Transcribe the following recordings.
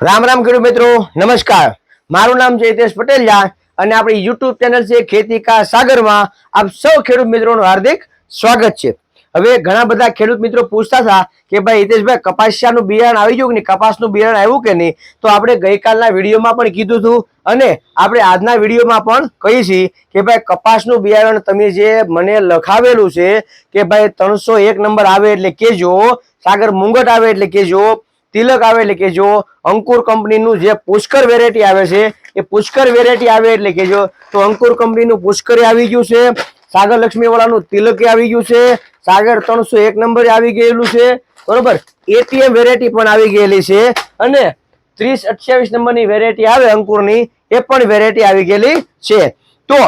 રામ રામ ખેડૂત મિત્રો, નમસ્કાર. મારું નામ છે હિતેશ પટેલિયા અને આપણી યુટ્યુબ ચેનલ છે ખેતી કા સાગરમાં આપ સૌ ખેડૂત મિત્રોનું હાર્દિક સ્વાગત છે. હવે ઘણા બધા ખેડૂત મિત્રો પૂછતા હતા કે ભાઈ હિતેશભાઈ, કપાસિયાનું બિયારણ આવી ગયું કે નહીં? કપાસનું બિયારણ આવ્યું કે નહીં? તો આપણે ગઈકાલના વિડીયોમાં પણ કીધું હતું અને આપણે આજના વિડીયોમાં પણ કહી છીએ કે ભાઈ કપાસનું બિયારણ તમે જે મને લખાવેલું છે કે ભાઈ ત્રણસો એક નંબર આવે એટલે કેજો, સાગર મુંગટ આવે એટલે કેજો તિલક આવે એટલે કે જો અંકુર કંપનીનું જે પુષ્કર વેરાયટી આવે છે, એ પુષ્કર વેરાયટી આવે એટલે કેજો તો અંકુર કંપનીનું પુષ્કરે આવી ગયું છે, સાગર લક્ષ્મીવાળાનું તિલકે આવી ગયું છે, સાગર ત્રણસો એક નંબરે આવી ગયેલું છે, બરોબર? એટીએમ વેરાયટી પણ આવી ગયેલી છે, અને ત્રીસ અઠ્યાવીસ નંબરની વેરાયટી આવે અંકુરની, એ પણ વેરાયટી આવી ગયેલી છે. તો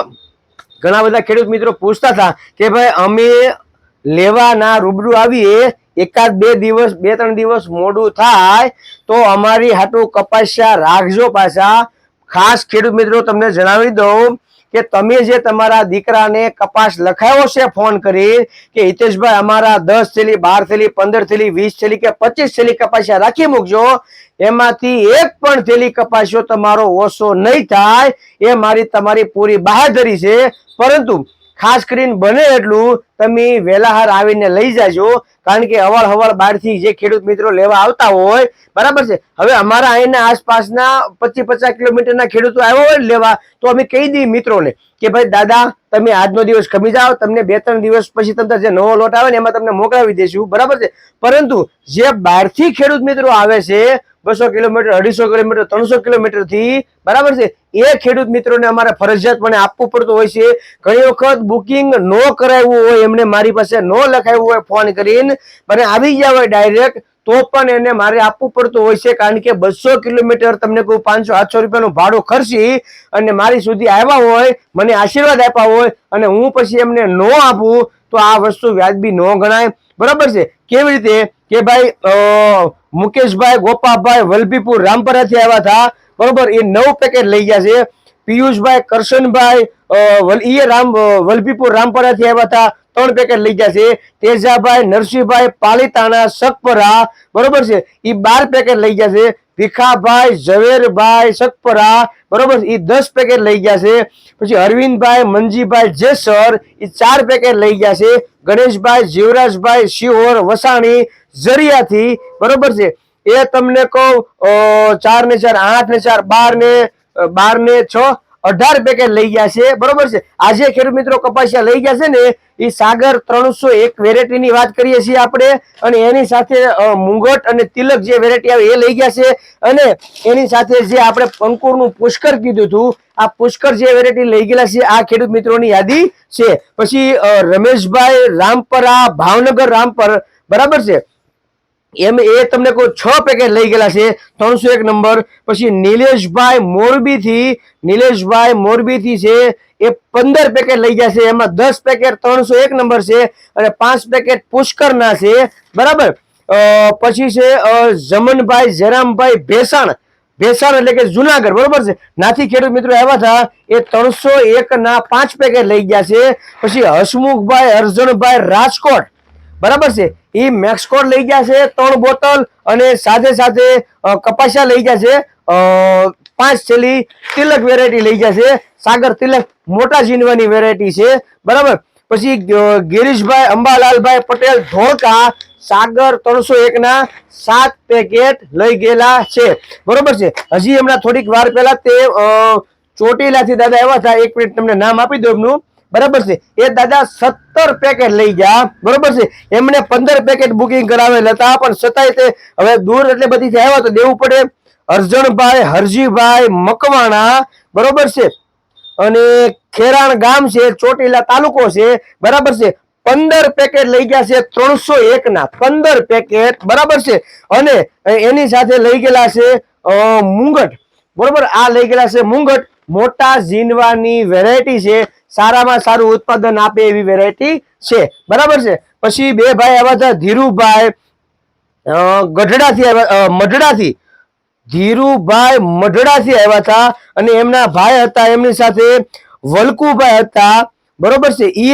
ઘણા બધા ખેડૂત મિત્રો પૂછતા હતા કે ભાઈ, અમે લેવાના રૂબરૂ આવીએ એકાદ બે દિવસ, બે, ત્રણ દિવસ મોડું થાય તો અમારી હાટું કપાસિયા રાખજો પાછા. ખાસ ખેડૂત મિત્રો, તમને જણાવી દઉં કે તમે જે તમારા દીકરાને કપાસ લખાયો છે ફોન કરી કે હિતેશભાઈ અમારા દસ થેલી, બાર થેલી, પંદર થેલી, વીસ થેલી કે પચીસ થેલી કપાસિયા રાખી મૂકજો. એમાંથી એક પણ થેલી કપાસિયો તમારો ઓછો નહીં થાય. એ મારી, તમારી પૂરી બહાદરી છે. પરંતુ ખાસ કરીને બને એટલું, તમે વેલાહાર આવીને લઈ જાજો. કારણ કે અવળ હવળ બહારથી જે ખેડૂત મિત્રો લેવા આવતા હોય, બરાબર છે? હવે અમારા અહીંના આસપાસના પચીસ પચાસ કિલોમીટરના ખેડૂતો આવ્યો હોય લેવા, તો અમે કહી દઈએ મિત્રોને કે ભાઈ, દાદા, તમે આજનો દિવસ ખમી જાઓ, તમને બે ત્રણ દિવસ પછી તમને જે નવો લોટ આવે ને એમાં તમને મોકલાવી દઈશું બરાબર છે? પરંતુ જે બહારથી ખેડૂત મિત્રો આવે છે બસો કિલોમીટર, અઢીસો કિલોમીટર, ત્રણસો કિલોમીટરથી, બરાબર છે? એ ખેડૂત મિત્રોને અમારે ફરજિયાતપણે આપવું પડતું હોય છે. ઘણી વખત બુકિંગ ન કરાવ્યું હોય, એમને મારી પાસે ન લખાવ્યું હોય, ફોન કરીને અને આવી ગયા હોય ડાયરેક્ટ તો પણ એને મારે આપવું પડતું હોય છે, કારણ કે બસો કિલોમીટર તમને કોઈ પાંચસો, આઠસો રૂપિયાનું ભાડું ખર્ચી, અને મારી સુધી આવ્યા હોય, મને આશીર્વાદ આપ્યા હોય, અને હું પછી એમને ન આપું, તો આ વસ્તુ વ્યાજબી ન ગણાય. બરાબર છે? કેવી રીતે? કે ભાઈ મુકેશભાઈ ગોપાભાઈ વલભીપુર રામપરાથી આવ્યા હતા. બરોબર, એ નવ પેકેટ લઈ ગયા છે. પિયુષભાઈ, કરશનભાઈ એ રામ વલભીપુર રામપરાથી આવ્યા હતા. ત્રણ પેકેટ લઈ ગયા છે. તેજાભાઈ, નરસિંહભાઈ, પાલીતાણા, સકપરા, બરોબર છે? ઈ બાર પેકેટ લઈ ગયા છે. ભીખાભાઈ, ઝવેરભાઈ, સકપરા, બરોબર એ દસ પેકેટ લઈ ગયા છે. પછી અરવિંદભાઈ, મંજીભાઈ, જેસર, ઈ ચાર પેકેટ લઈ ગયા છે. ગણેશભાઈ, જીવરાજભાઈ, શિહોર, વસાણી, જરિયાથી, બરોબર છે? એ તમને કહું ચાર ને ચાર આઠ ને ચાર બાર ને બાર ને છ, અઢાર પેકેટ લઈ ગયા છે. બરોબર છે? આજે ખેડૂત મિત્રો કપાસિયા લઈ ગયા છે ને, એ સાગર ત્રણસો એક વેરાયટી ની વાત કરીએ છીએ આપણે. અને એની સાથે મુંગટ અને તિલક જે વેરાયટી આવે એ લઈ ગયા છે. અને એની સાથે જે આપણે પંકુરનું પુષ્કર કીધું હતું, આ પુષ્કર જે વેરાયટી લઈ ગયેલા છે, આ ખેડૂત મિત્રોની યાદી છે. પછી રમેશભાઈ રામપરા, ભાવનગર રામપર. બરાબર છે? એમ એ તમને કોઈ છ પેકેટ લઈ ગયેલા છે, ત્રણસો એક નંબર પછી નિલેશભાઈ મોરબીથી નિલેશભાઈ મોરબીથી છે, એ પંદર પેકેટ લઈ ગયા છે, એમાં દસ પેકેટ ત્રણસો એક નંબર છે અને પાંચ પેકેટ પુષ્કરના છે. બરાબર? પછી છે જમનભાઈ, જયરામભાઈ ભેસાણ. ભેસાણ એટલે કે જુનાગઢ, બરોબર છે? નાથી ખેડૂત મિત્રો આવ્યા હતા, એ ત્રણસો એક ના પાંચ પેકેટ લઈ ગયા છે. પછી હસમુખભાઈ અરજણભાઈ રાજકોટ. બરાબર છે? એ મેક્સકોડ લઈ ગયા છે, ત્રણ બોટલ અને સાથે સાથે કપાસિયા લઈ ગયા છે પાંચ છેલ્લી તિલક વેરાયટી લઈ ગયા છે, સાગર તિલક મોટા જીનવાની વેરાયટી છે, બરાબર? પછી ગિરીશભાઈ, અંબાલાલભાઈ પટેલ ધોળકા, સાગર ત્રણસો એક ના સાત પેકેટ લઈ ગયેલા છે, બરોબર છે? હજી હમણાં થોડીક વાર પહેલા તે ચોટીલાથી દાદા આવ્યા હતા, એક મિનિટ તમને નામ આપી દો એમનું. બરાબર છે? એ દાદા સત્તર પેકેટ લઈ ગયા બરોબર છે? એમને પંદર પેકેટ બુકિંગ કરાવેલ હતા પણ છતાંય તે હવે દૂર એટલે બધી આવ્યા તો દેવું પડે. અર્જણભાઈ હરજીભાઈ, મકવાણા, બરોબર છે? અને ખેરાણ ગામ છે, ચોટીલા તાલુકો છે, બરાબર છે? પંદર પેકેટ લઈ ગયા છે ત્રણસો એક ના પંદર પેકેટ બરાબર છે? અને એની સાથે લઈ ગયેલા છે મુંગટ. બરોબર? આ લઈ ગયેલા છે મુંગટ. મોટા ઝીનવાની વેરાયટી છે. સારામાં સારું ઉત્પાદન આપે એવી વેરાયટી છે. બરાબર છે? પછી બે ભાઈ આવ્યા હતા, ધીરુભાઈ ગઢડાથી મઢડાથી. ધીરુભાઈ મઢડાથી આવ્યા હતા અને એમના ભાઈ હતા, એમની સાથે વલકુભાઈ હતા. બરોબર છે? એ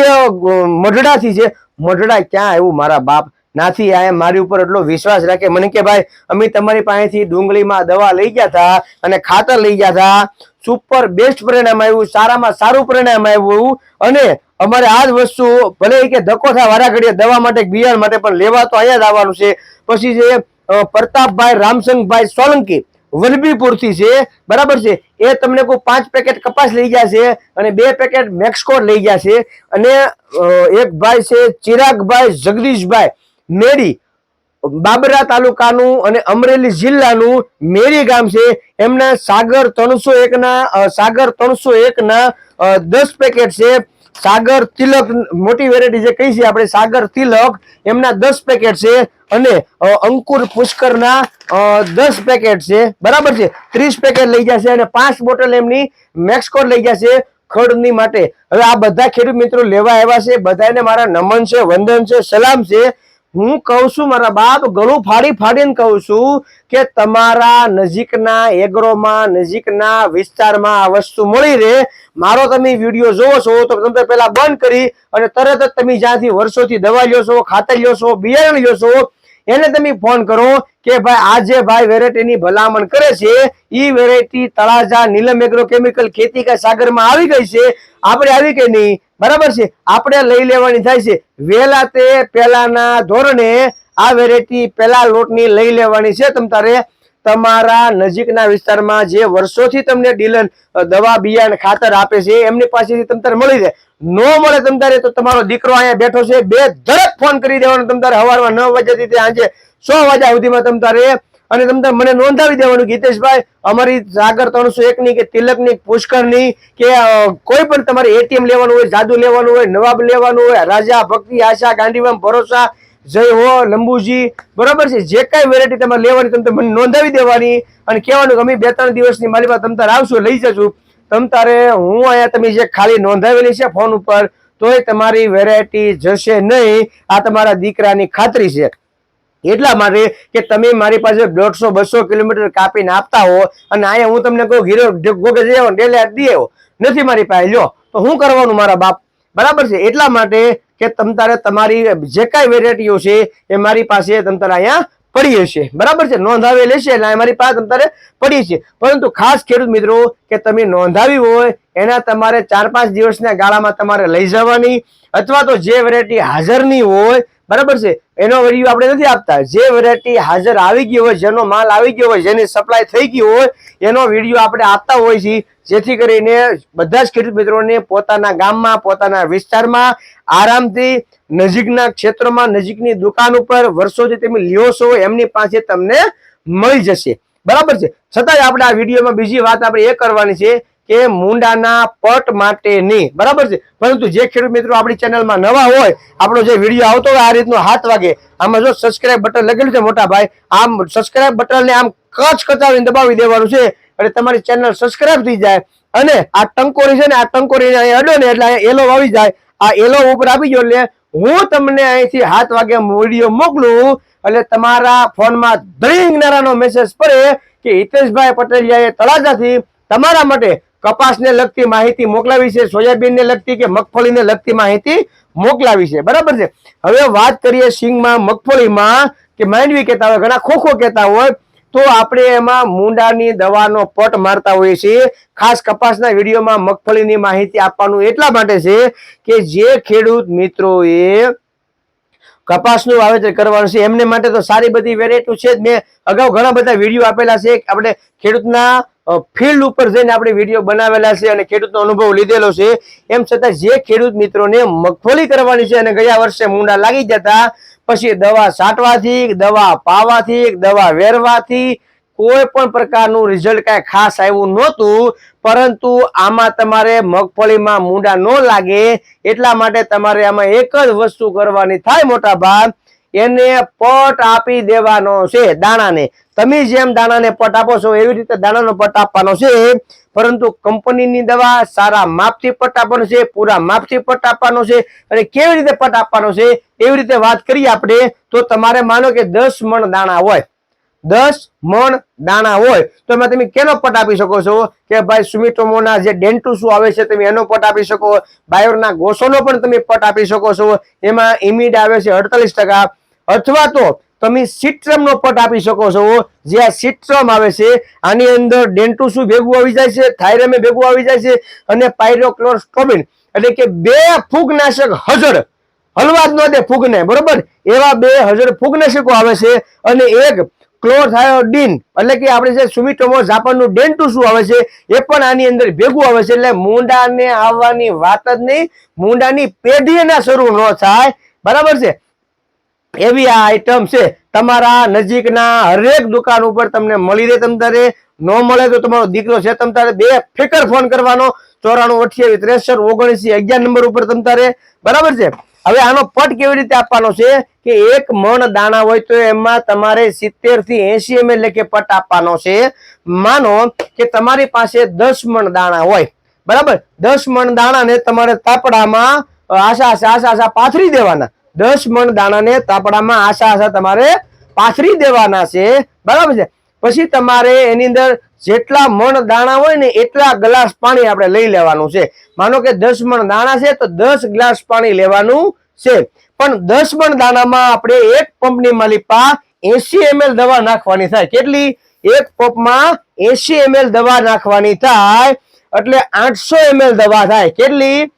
મઢડાથી છે. મઢડા ક્યાં આવ્યું? મારા બાપ. નાથી આ મારી ઉપર એટલો વિશ્વાસ રાખે. મને કે ભાઈ, અમે તમારી પાસેથી ડુંગળીમાં દવા લઈ ગયા હતા અને ખાતર લઈ ગયા હતા. સુપર બેસ્ટ પરિણામ આવ્યું, સારામાં સારું પરિણામ આવ્યું. અને અમારે આ જ વસ્તુ, ભલે કે ધક્કો થાય વારા દવા માટે, બિયારણ માટે, પણ લેવા તો અહીંયા જ આવવાનું છે. પછી જે પ્રતાપભાઈ રામસંગભાઈ સોલંકી વલભીપુરથી છે. બરાબર છે? એ તમને કોઈ પાંચ પેકેટ કપાસ લઈ ગયા છે અને બે પેકેટ મેક્સકોટ લઈ ગયા છે. અને એક ભાઈ છે, ચિરાગભાઈ જગદીશભાઈ. મેરી, બાબરા તાલુકાનું અને અમરેલી જિલ્લાનું મેરી ગામ છે. એમના સાગર ત્રણસો એક ના સાગર ત્રણસો એક ના દસ પેકેટ છે. સાગર તિલક મોટી વેરાયટી જે કહી છે આપણે? સાગર તિલક, એમના દસ પેકેટ છે અને અંકુર પુષ્કરના દસ પેકેટ છે. બરાબર છે? ત્રીસ પેકેટ લઈ જશે અને પાંચ બોટલ એમની મેક્સકોર લઈ જશે ખડની માટે. હવે આ બધા ખેડૂત મિત્રો લેવા આવ્યા છે. બધાને મારા નમન છે, વંદન છે, સલામ છે. હું કહું છું મારા બાપ, ગળું ફાડી ફાડીને કહું છું કે તમારા નજીકના એગ્રોમાં, નજીકના વિસ્તારમાં આ વસ્તુ મળી રહે. મારો તમે વીડિયો જોવો છો તો તમે પહેલા બંધ કરી અને તરત જ તમે જ્યાંથી વર્ષોથી દવા લ્યો છો, ખાતર લ્યો છો, બિયારણ લ્યો છો એને તમે ફોન કરો કે ભાઈ આ જે ભાઈ વેરાયટીની ભલામણ કરે છે. ઈ variety Talaja, Neelam agro chemical ખેતી કા સાગરમાં આવી ગઈ છે? આપણે આવી કે નહીં. બરાબર છે? આપણે લઈ લેવાની થાય છે. વહેલા તે પહેલાના ધોરણે આ વેરાયટી પેલા લોટની લઈ લેવાની છે. તમ તારે તમારા નજીકના વિસ્તારમાં જે વર્ષોથી તમને ડીલર દવા બિયારણ ખાતર આપે છે, એમની પાસેથી તમ તારે મળી જાય. નો મળે તમ તારે તો તમારો દીકરો અહીંયા બેઠો છે, બે ધડક ફોન કરી દેવાનો તમ તારે સવારમાં નવ વાગ્યાથી સાંજે સો વાગ્યા સુધીમાં તમ તારે અને તમને મને નોંધાવી દેવાનું, ગીતેશભાઈ, અમારી સાગર ત્રણસો એક ની કે તિલકની પુષ્કરની કે કોઈ પણ તમારે એટીએમ લેવાનું હોય, જાદુ લેવાનું હોય, નવાબ લેવાનું હોય, રાજા, ભક્તિ, આશા, ગાંધીવામ, ભરોસા જય હો લંબુજી. બરોબર છે? જે કાંઈ વેરાયટી તમારે લેવાની તમે મને નોંધાવી દેવાની અને કહેવાનું કે અમે બે ત્રણ દિવસની મારી પાસે તમ તારે આવશો, લઈ જજો. તમ તારે હું અહીંયા તમે જે ખાલી નોંધાવેલી છે ફોન ઉપર, તોય તમારી વેરાયટી જશે નહીં. આ તમારા દીકરાની ખાતરી છે. એટલા માટે કે તમે મારી પાસે દોઢસો, બસો કિલોમીટર કાપીને આપતા હો અને અહીંયા હું તમને કહું, ઘીરો ગોગે જઈ આવો ડેલે દે આવો. નથી મારી પાસે. લ્યો, તો હું કરવાનું મારા બાપ? બરાબર છે? એટલા માટે કે તારે તમારી જે કાંઈ વેરાયટીઓ છે એ મારી પાસે તારે અહીંયા પડી હશે. બરાબર છે? નોંધાવી લેશે એટલે મારી પાસે તારે પડી છે. પરંતુ ખાસ ખેડૂત મિત્રો કે તમે નોંધાવી હોય, એના તમારે ચાર પાંચ દિવસના ગાળામાં તમારે લઈ જવાની અથવા તો જે વેરાયટી હાજરની હોય બરાબર છે? એનો વીડિયો આપણે નથી આપતા. જે વેરાયટી હાજર આવી ગઈ હોય, જેનો માલ આવી ગયો હોય, જેની સપ્લાય થઈ ગઈ હોય, એનો વીડિયો આપણે આપતા હોય છીએ. જેથી કરીને બધા જ ખેડૂત મિત્રોને પોતાના ગામમાં, પોતાના વિસ્તારમાં આરામથી નજીકના ક્ષેત્રોમાં, નજીકની દુકાન ઉપર વર્ષોથી તમે લ્યો છો, એમની પાસે તમને મળી જશે. બરાબર છે? છતાંય આપણે આ વિડીયોમાં બીજી વાત આપણે એ કરવાની છે કે મુંડાના પટ માટેની. બરાબર છે? પરંતુ જે ખેડૂત મિત્રો આપણી ચેનલમાં નવા હોય, આપણો જે વીડિયો આવતો હોય, આ રીતનો હાથ વાગે. આમાં જો સબસ્ક્રાઇબ બટન લખેલું છે મોટા ભાઈ, આમ સબસ્ક્રાઇબ બટનને આમ કચ કચાવીને દબાવી દેવાનું છે. એટલે તમારી ચેનલ સબસ્ક્રાઇબ થઈ જાય. અને આ ટંકોરી છે ને, આ ટંકોરી અહીં અડો ને, એટલે એલો આવી જાય. આ એલો ઉપર આવી ગયો એટલે હું તમને અહીંથી હાથ વાગે વીડિયો મોકલું. એટલે તમારા ફોનમાં ધડીંગ નારાનો મેસેજ પડે કે હિતેશભાઈ પટેલિયાએ તળાજાથી તમારા માટે કપાસને લગતી માહિતી મોકલાવી છે, સોયાબીનને લગતી કે મગફળીને લગતી માહિતી મોકલાવી છે. બરાબર છે? હવે વાત કરીએ સિંગમાં, મગફળીમાં કે માંડવી કહેતા હોય, ઘણા ખોખો કહેતા હોય, તો આપણે એમાં મુંડાની દવાનો પટ મારતા હોઈએ છીએ. ખાસ કપાસના વિડીયોમાં મગફળીની માહિતી આપવાનું એટલા માટે છે કે જે ખેડૂત મિત્રોએ કપાસનું વાવેતર કરવાનું છે, એમને માટે તો સારી બધી વેરાયટી છે જ. મેં અગાઉ ઘણા બધા વીડિયો આપેલા છે આપણે ખેડૂતના ફિલ્ડ ઉપર જઈને આપણે વીડિયો બનાવેલા છે અને ખેડૂતનો અનુભવ લીધેલો છે. એમ છતાં જે ખેડૂત મિત્રોને મગફળી કરવાની છે અને ગયા વર્ષે મૂંડા લાગી જતા, પછી દવા છાંટવાથી દવા પાવાથી, દવા વેરવાથી કોઈ પણ પ્રકારનું રિઝલ્ટ કાંઈ ખાસ આવ્યું નહોતું, પરંતુ આમાં તમારે મગફળીમાં મૂંડા ન લાગે, એટલા માટે તમારે આમાં એક જ વસ્તુ કરવાની થાય મોટા ભાગ એને પટ આપી દેવાનો છે દાણાને. તમે જેમ દાણાને પટ આપો છો, એવી રીતે દાણાનો પટ આપવાનો છે. પરંતુ કંપનીની દવા સારા માપથી પટ આપવાનો છે, પૂરા માપથી પટ આપવાનો છે અને કેવી રીતે પટ આપવાનો છે, એવી રીતે વાત કરીએ આપણે, તો તમારે માનો કે દસ મણ દાણા હોય. દસ મણ દાણા હોય, તો એમાં તમે કેનો પટ આપી શકો છો? કે ભાઈ સુમિટોમોના જે ડેન્ટુસુ આવે છે, તમે એનો પટ આપી શકો. બાયોરના ગોસોનો પણ તમે પટ આપી શકો છો. એમાં ઇમિડ આવે છે અડતાલીસ અથવા તો તમે સિટ્રમનો પટ આપી શકો છો. જે આ સિટ્રમ આવે છે, આની અંદર ડેન્ટુસુ ભેગું આવી જાય છે, થાઇરમે ભેગું આવી જાય છે, અને પાયરોક્લોરસ્ટોબિન એટલે કે બે ફૂગનાશક હજર હલવા જ દે ફૂગને, બરોબર? એવા બે હજર ફૂગનાશકો આવે છે, અને એક ક્લોથાયોડિન એટલે કે આપણે જે સુમિટોમો જાપાનનું શું આવે છે, એ પણ આની અંદર ભેગું આવે છે. એટલે મૂંડાને આવવાની વાત જ નહીં, મૂંડાની પેઢીના શરૂ ન થાય. બરાબર છે? એવી આ આઈટમ છે. તમારા નજીકના હરેક દુકાન ઉપર તમને મળી રહે તમારે ન મળે તો તમારો દીકરો છે, તમ તારે બે ફિકર ફોન કરવાનો. ચોરાણું, અઠ્યાવીસ, ત્રેસઠ, ઓગણીસી, અગિયાર નંબર ઉપર તમ તારે. બરાબર છે? હવે આનો પટ કેવી રીતે આપવાનો છે કે એક મણ દાણા હોય તો એમાં તમારે સિત્તેરથી એસી એમ એટલે કે પટ આપવાનો છે. માનો કે તમારી પાસે દસ મણ દાણા હોય, બરાબર? દસ મણ દાણાને તમારે તાપડામાં આશા આશા આશા આશા પાથરી દેવાના. દસ મણ દાણાને તાપડામાં આશા આશા તમારે પાથરી દેવાના છે. બરાબર છે? પછી તમારે એની અંદર જેટલા મણ દાણા હોય ને એટલા ગ્લાસ પાણી આપણે લઈ લેવાનું છે. માનો કે દસ મણ દાણા છે, તો દસ ગ્લાસ પાણી લેવાનું છે. પણ દસ મણ દાણામાં આપણે એક પંપની માલિપા એસી એમએલ દવા નાખવાની થાય. કેટલી? એક પંપમાં એસી એમએલ દવા નાખવાની થાય, એટલે આઠસો એમએલ દવા થાય. કેટલી?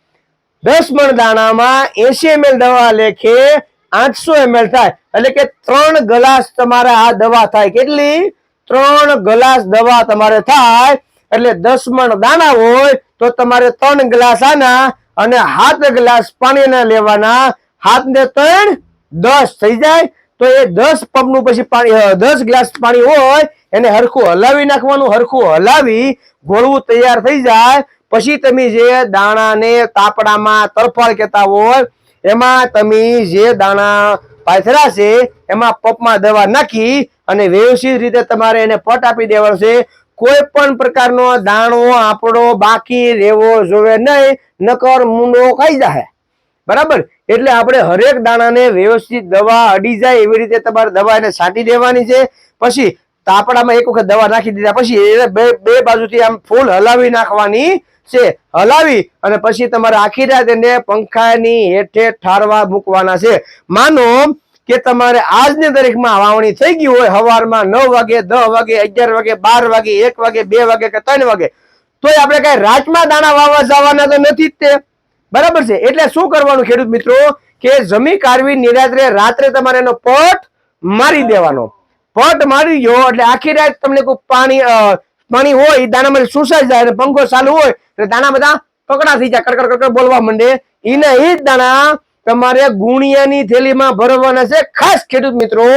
દસ મણ દાણામાં એસી એમએલ દવા લેખે આઠસો એમએલ થાય. એટલે કે ત્રણ ગ્લાસ તમારે આ દવા થાય. કેટલી? ત્રણ ગ્લાસ દવા તમારે થાય, એટલે દસ મણ દાણા હોય તો તમારે ત્રણ ગ્લાસ આના અને હાથ ગ્લાસ પાણીના લેવાના. હાથ ને ત્રણ, દસ થઈ જાય, તો એ દસ પંપનું પછી પાણી દસ ગ્લાસ પાણી હોય, એને હરખું હલાવી નાખવાનું, હરખું હલાવી ગોળવું તૈયાર થઈ જાય. પછી તમે જે દાણાને તાપડામાં તરફળ કહેતા હોય, એમાં તમે જે દાણા પાથરા એમાં પપમાં દવા નાખી અને વ્યવસ્થિત રીતે તમારે એને પટ આપી દેવાનો છે. કોઈ પણ પ્રકારનો દાણો આપણો બાકી રહેવો જોવે નહીં, નકર મૂંડો ખાઈ જાય બરાબર? એટલે આપણે હરેક દાણાને વ્યવસ્થિત દવા અડી જાય એવી રીતે તમારે દવા એને છાંટી દેવાની છે. પછી તાપડામાં એક વખત દવા નાખી દીધા પછી એને બે બે બાજુથી આમ ફૂલ હલાવી નાખવાની છે. હલાવી અને પછી તમારે આખી રાત એને પંખાની હેઠે ઠારવા મૂકવાના છે. માનો કે તમારે આજની તારીખમાં વાવણી થઈ ગઈ હોય સવારમાં નવ વાગે, દસ વાગે, અગિયાર વાગે, બાર વાગે, એક વાગે, બે વાગે કે ત્રણ વાગે, તોય આપણે કઈ રાતમાં દાણા વાવવા જવાના તો નથી જ તે. બરાબર છે? એટલે શું કરવાનું ખેડૂત મિત્રો? કે જમી કાઢવી, નિરાત્રે રાત્રે તમારે એનો પટ મારી દેવાનો. પટ મારી ગયો એટલે આખી રાત તમને કોઈ પાણી પાણી હોય એ દાણામાં સુસાઈ જાય અને પંખો ચાલુ હોય, એટલે દાણા બધા કકડા થઈ જાય, કડકડ કડકડ બોલવા માંડે. એને એ દાણા તમારે ગુણિયાની થેલીમાં ભરવાના છે. ખાસ ખેડૂત મિત્રો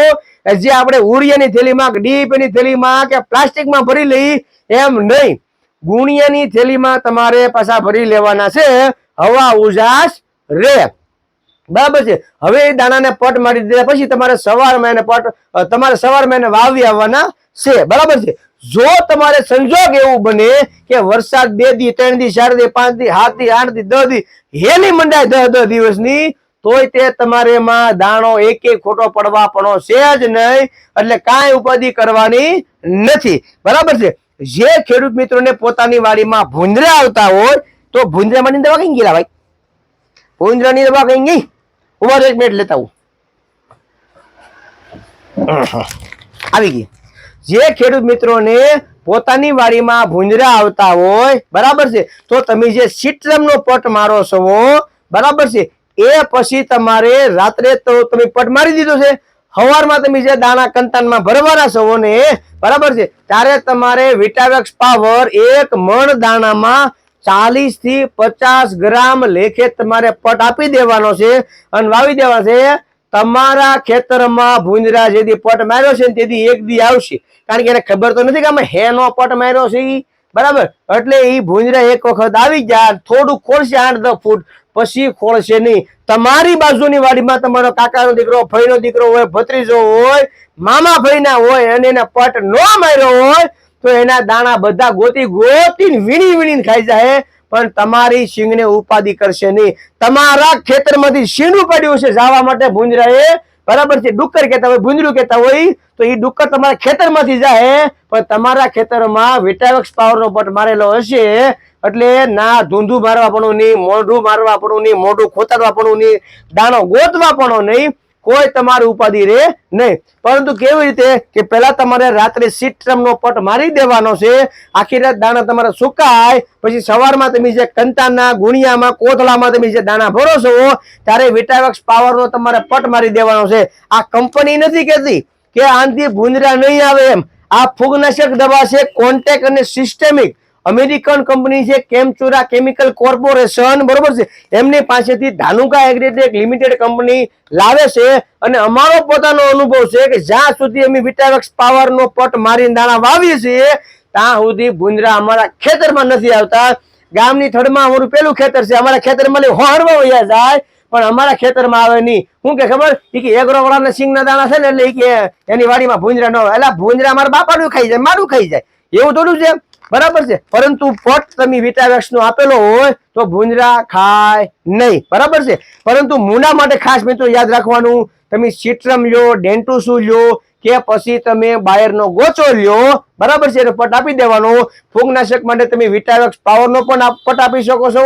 જે આપણે ઉડિયાની થેલીમાં ડીપીની થેલીમાં, કે પ્લાસ્ટિકમાં ભરી લઈ, એમ નહીં. ગુણિયાની થેલીમાં તમારે પાછા ભરી લેવાના છે. હવા ઉજાસ રે. બરાબર છે? હવે એ દાણાને પટ મારી દીધા પછી તમારે સવારમાં એને પટ તમારે સવારમાં એને વાવી આવવાના છે. બરાબર છે? જો તમારે સંજોગ એવું બને કે વરસાદ બે દી ત્રણ દી ચાર દી પાંચ દી સાત દી આઠ દી દસ દી હેલી મંડાય દસ દસ દિવસની તોય તે તમારે એમાં દાણો એક એક ખોટો પડવા પડો છે જ નહીં. એટલે કાંઈ ઉપાધિ કરવાની નથી. બરાબર છે? જે ખેડૂત મિત્રોને પોતાની વાડીમાં ભૂંદરા આવતા હોય તો ભૂંદરામાંની દવા કઈ ગયેલા ભાઈ? ભૂંદરાની દવા કઈ ગઈ? ઊભા એક મિનિટ લેતા આવું. આવી ગઈ. જે ખેડૂત મિત્રોને પોતાની વાડીમાં ભૂંજરા આવતા હોય, બરાબર છે? તો તમે જે સિટ્રમનો પટ મારો છો, બરાબર છે? એ પછી તમારે રાત્રે તો તમે પટ મારી દીધો છે. સવારમાં તમે જે દાણા કંતાનમાં ભરવાના છો ને, બરાબર છે? ત્યારે તમારે વિટાવેક્સ પાવર એક મણ દાણામાં ચાલીસથી પચાસ ગ્રામ લેખે તમારે પટ આપી દેવાનો છે અને વાવી દેવા છે. તમારા ખેતરમાં ભૂંજરા જેથી પટ માર્યો છે ને તેથી એક દી આવશે. કારણ કે એને ખબર તો નથી કે અમે હેનો પટ માર્યો છે. બરાબર? એટલે એ ભૂંજરા એક વખત આવી જાય થોડું ખોલશે આઠ દસ ફૂટ, પછી ખોળશે નહીં. તમારી બાજુની વાડીમાં તમારો કાકાનો દીકરો, ફઈનો દીકરો હોય, ભત્રીજો હોય, મામા ફઈના હોય અને એને પટ ન માર્યો હોય, તો એના દાણા બધા ગોતી ગોતીને વીણી વીણીને ખાઈ જાય. પણ તમારી સિંગને ઉપાધિ કરશે નહીં. તમારા ખેતરમાંથી શીણું પડ્યું છે જાવા માટે ભૂંજરાએ. બરાબર છે? ડુક્કર કહેતા હોય, ભૂંજરું કહેતા હોય, તો એ ડુક્કર તમારા ખેતરમાંથી જાય. પણ તમારા ખેતરમાં વિટાવક્ષ પાવરનો પટ મારેલો હશે. એટલે ના ધૂંધું મારવા પણ નહીં, મોઢું મારવા પણ નહીં, મોઢું ખોતાડવા પણ નહીં, દાણો ગોતવા પણ નહીં. કોઈ તમારી ઉપાધિ રહે નહીં. પરંતુ કેવી રીતે કે પહેલા તમારે રાત્રે સિટ્રમનો પટ મારી દેવાનો છે, આખી રાત દાણા તમારા સુકાય, પછી સવારમાં તમે જે કંતાના, ગુણિયામાં, કોથળામાં તમે જે દાણા ભરો છો, ત્યારે વિટાવેક્સ પાવરનો તમારે પટ મારી દેવાનો છે. આ કંપની નથી કહેતી કે આનથી ભૂંદરા નહીં આવે એમ. આ ફૂગનાશક દવા છે, કોન્ટેક અને સિસ્ટેમિક. અમેરિકન કંપની છે કેમચુરા કેમિકલ કોર્પોરેશન, બરોબર છે? એમની પાસેથી ધાનુકા એગ્રીટેક લિમિટેડ કંપની લાવે છે અને અમારો પોતાનો અનુભવ છે કે જ્યાં સુધી અમે વિટાવેક્સ પાવરનો પટ મારીને દાણા વાવીએ છીએ, ત્યાં સુધી ભૂંદરા અમારા ખેતરમાં નથી આવતા. ગામની થડમાં અમારું પેલું ખેતર છે, અમારા ખેતરમાં લઈ હોહરવા વયા જાય, પણ અમારા ખેતરમાં આવે નહીં. શું કે ખબર? ઈ કે એગરો સિંગના દાણા છે ને એટલે કે એની વાડીમાં ભૂંજરા ન હોય. એટલે ભૂંજરા મારા બાપાનું ખાઈ જાય, મારું ખાઈ જાય. એવું થોડું છે? બરાબર છે? પરંતુ પટ તમે વિટાવેક્સ નો આપેલો હોય તો ભૂંજરા ખાય નહીં. બરાબર છે? પરંતુ મૂના માટે ખાસ મિત્રો યાદ રાખવાનું, તમે સિટ્રમ લ્યો, ડેન્ટુસુ લ્યો, કે પછી તમે બાયરનો ગોચો લ્યો, બરાબર છે? એટલે પટ આપી દેવાનો. ફૂગનાશક માટે તમે વિટાવેક્સ પાવરનો પણ પટ આપી શકો છો.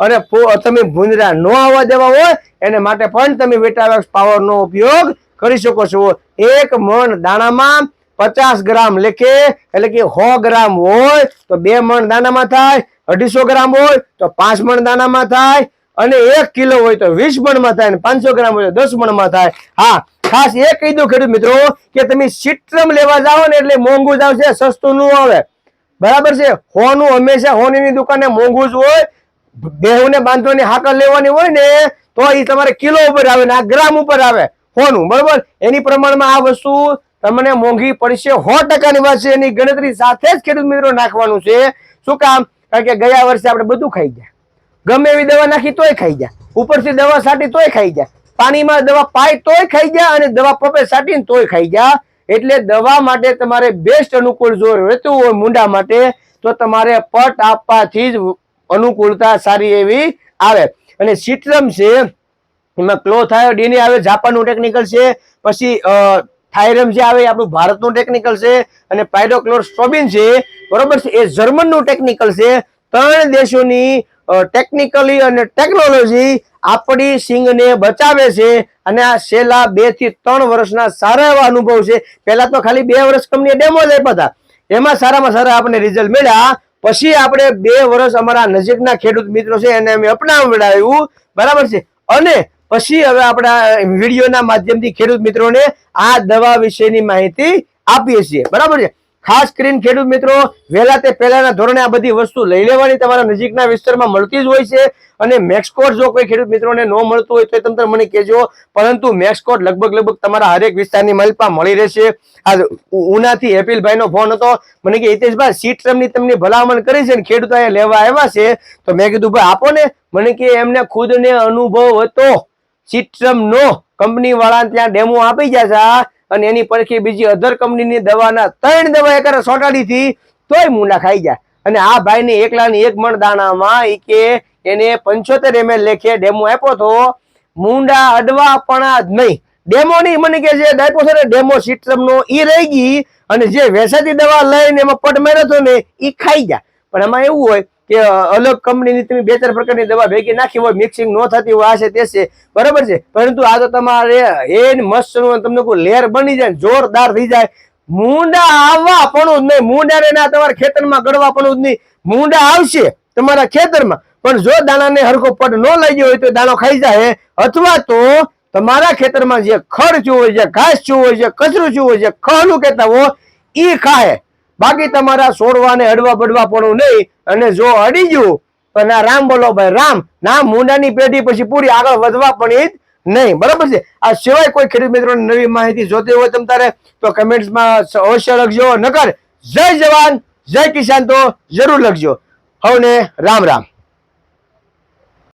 અને તમે ભૂંજરા ન આવવા દેવા હોય, એને માટે પણ તમે વિટાવેક્સ પાવરનો ઉપયોગ કરી શકો છો. એક મણ દાણામાં પચાસ ગ્રામ લેખે, એટલે કે સો ગ્રામ હોય, તો બે મણ દાણામાં થાય, અઢીસો ગ્રામ હોય, તો પાંચ મણ દાણામાં થાય, અને એક કિલો હોય તો વીસ મણમાં થાય પાંચસો ગ્રામ હોય તો દસ મણમાં થાય. હા, ખાસ એ કહી દઉં ખેડૂત મિત્રો, કે તમે સિટ્રમ લેવા જાઓ ને એટલે મોંઘું જ આવશે, સસ્તું નું આવે. બરાબર છે? હોનું હંમેશા હોનીની દુકાને મોંઘું જ હોય, બેહુને બાંધવાની હાકર લેવાની હોય ને, તો એ તમારે કિલો ઉપર આવે ને આ ગ્રામ ઉપર આવે હોનું, બરોબર? એની પ્રમાણમાં આ વસ્તુ તમને મોંઘી પડશે સો ટકાની વાત છે. એની ગણતરી સાથે જ ખેડૂત મિત્રો નાખવાનું છે. શું કામ? કારણ કે ગયા વર્ષે આપણે બધું ખાઈ ગયા. ગમે એવી દવા નાખી તોય ખાઈ ગયા. ઉપરથી દવા સાટી તોય ખાઈ ગયા. પાણીમાં દવા પાય તોય ખાઈ ગયા અને દવા પપે સાટીને તોય ખાઈ ગયા. એટલે દવા માટે તમારે બેસ્ટ અનુકૂળ જો રહેતું હોય મુંડા માટે, તો તમારે પટ આપવાથી જ અનુકૂળતા સારી એવી આવે. અને સિટ્રમ છે. એમાં ક્લોથાયોડીન આવે, જાપાનનું ટેકનિકલ છે. પછી થાઇરમ જે આવે આપણું ભારતનું ટેકનિકલ છે અને પાયરોક્લોરસ્ટ્રોબિન છે. બરોબર છે? એ જર્મનનું ટેકનિકલ છે. ત્રણ દેશોની ટેકનિકલી અને ટેકનોલોજી આપણી સિંગને બચાવે છે અને આ છેલ્લા બેથી ત્રણ વર્ષના સારા એવા અનુભવ છે. પહેલા તો ખાલી બે વર્ષ કંપનીએ ડેમો જ આપ્યા હતા. એમાં સારામાં સારા આપણે રિઝલ્ટ મળ્યા. પછી આપણે બે વર્ષ અમારા નજીકના ખેડૂત મિત્રો છે એને અમે અપનાવડાવ્યું. બરાબર છે? અને પછી હવે આપણા વિડીયોના માધ્યમથી ખેડૂત મિત્રોને આ દવા વિશેની માહિતી આપીએ છીએ. બરાબર છે? ખાસ કરીને ખેડૂત મિત્રો, વહેલા તે પહેલાના ધોરણે આ બધી વસ્તુ લઈ લેવાની તમારા નજીકના વિસ્તારમાં મળતી જ હોય છે અને મેક્સકોટ જો કોઈ ખેડૂત મિત્રોને ન મળતું હોય તો એ તમે મને કહેજો. પરંતુ મેક્સકોટ લગભગ લગભગ તમારા હરેક વિસ્તારની મલપા મળી રહેશે. આ ઉનાથી એપિલભાઈનો ફોન હતો. મને કે, હિતેશભાઈ, સીટની તમને ભલામણ કરી છે ને ખેડૂતો અહીંયા લેવા આવ્યા છે? તો મેં કીધું, ભાઈ, આપો ને. મને કે, એમને ખુદને અનુભવ હતો. સિટ્રમ નો કંપની વાળા ત્યાં ડેમો આપી છે અને એની પરખી બીજી અધર કંપનીની દવાના ત્રણ દવા એકરે સોટાડી હતી તોય મુંડા ખાઈ ગયા. અને આ ભાઈને એકલાની એક મણ દાણામાં એ કે એને પંચોતેર એમએલ લેખે ડેમો આપ્યો તો મુંડા અડવા પણ નહીં. ડેમો નહીં, મને કે જે ડાયપો છે ને, ડેમો સિટ્રમ નો ઈ રહી ગઈ અને જે વેસાતી દવા લઈને એમાં પટ મેળ્યો હતો ને એ ખાઈ ગયા. પણ એમાં એવું હોય કે અલગ કંપનીની તમે બે ચાર પ્રકારની દવા ભેગી નાખી હોય મિક્સિંગ ન થતી હોય, આ છે તે છે. બરાબર છે? પરંતુ આ તો તમારે એ મસ્ત તમને કોઈ લેર બની જાય જોરદાર થઈ જાય. મુંડા આવવા પણ જ નહીં. મુંડા ને તમારા ખેતરમાં ગળવા પણ જ નહીં. મુંડા આવશે તમારા ખેતરમાં. પણ જો દાણાને હરખો પટ ન લઈ ગયો હોય તો દાણો ખાઈ જાય. અથવા તો તમારા ખેતરમાં જે ખડ ચૂ હોય છે ઘાસ ચૂ હોય છે કચરું ચૂ હોય છે ખહલું કહેતા હો ઈ ખાય. બાકી તમારા છોડવાને હડવા પડવા પડવું નહીં. અને જો અડી ગયું, તો ના, રામ બોલો ભાઈ, રામ. ના, મુંડાની પેઢી પછી પૂરી આગળ વધવા પણ એ નહીં. બરાબર છે? આ સિવાય કોઈ ખેડૂત મિત્રો નવી માહિતી જોતી હોય તમ તારે, તો કમેન્ટ્સમાં અવશ્ય લખજો. નકર જય જવાન, જય કિસાન તો જરૂર લખજો. હવને રામ રામ.